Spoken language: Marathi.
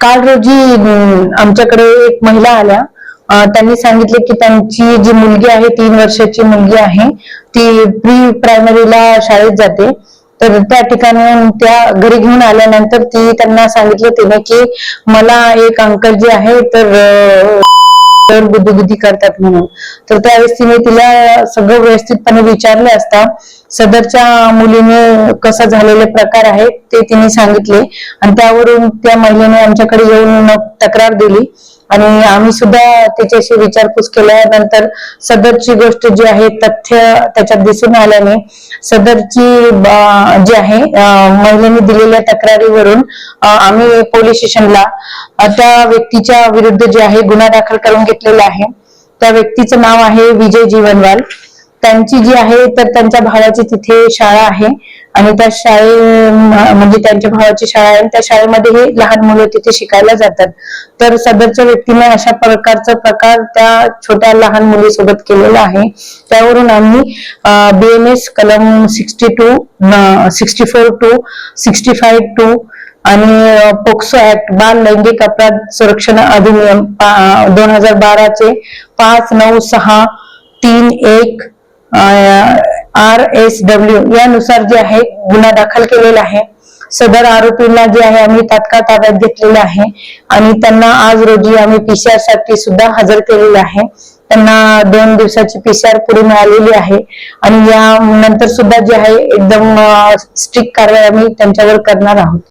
काल रोजी आमच्याकडे एक महिला आल्या. त्यांनी सांगितले की त्यांची जी मुलगी आहे तीन वर्षाची मुलगी आहे ती प्री प्रायमरीला शाळेत जाते. तर त्या ठिकाणी त्या घरी घेऊन आल्यानंतर ती त्यांना सांगितलं तिने की मला एक अंकल जे आहे तर तर बुद्धिबुद्धी करतात म्हणून. तर त्यावेळेस तिने तिला सगळं व्यवस्थितपणे विचारले असता सदरच्या मुलीने कसा झालेले प्रकार आहेत ते तिने सांगितले. आणि त्यावरून त्या महिलेने आमच्याकडे येऊन तक्रार दिली. आणि आम्ही सुद्धा त्याच्याशी विचारपूस केल्यानंतर सदरची गोष्ट जी आहे तथ्य त्याच्यात दिसून आल्याने सदरची जी आहे महिलेने दिलेल्या तक्रारीवरून आम्ही पोलीस स्टेशनला त्या व्यक्तीच्या विरुद्ध जे आहे गुन्हा दाखल करून घेतलेला आहे. त्या व्यक्तीचं नाव आहे विजय जीवनवाल. त्यांची जी आहे तर त्यांच्या भावाची तिथे शाळा आहे. आणि त्या शाळे म्हणजे त्यांच्या भावाची शाळा आहे आणि त्या शाळेमध्ये हे लहान मुलं तिथे शिकायला जातात. तर सदरच्या व्यक्तीने अशा प्रकारचा प्रकार त्या छोट्या लहान मुलीसोबत केलेला आहे. त्यावरून आम्ही बी एम एस कलम sixty two sixty four two sixty five two आणि पोक्सो ऍक्ट बाल लैंगिक अपराध संरक्षण अधिनियम दोन हजार बाराचे पाच नऊ सहा तीन एक आर एस डब्ल्यू यानुसार जे आहे गुन्हा दाखल केलेला आहे. सदर आरोपींना जे आहे आम्ही तात्काळ ताब्यात घेतलेलं आहे. आणि त्यांना आज रोजी आम्ही पीसीआरसाठी सुद्धा हजर केलेलं आहे. त्यांना दोन दिवसाची पीसीआर पुढे मिळालेली आहे. आणि या नंतर सुद्धा जे आहे एकदम स्ट्रिक्ट कारवाई आम्ही त्यांच्यावर करणार आहोत.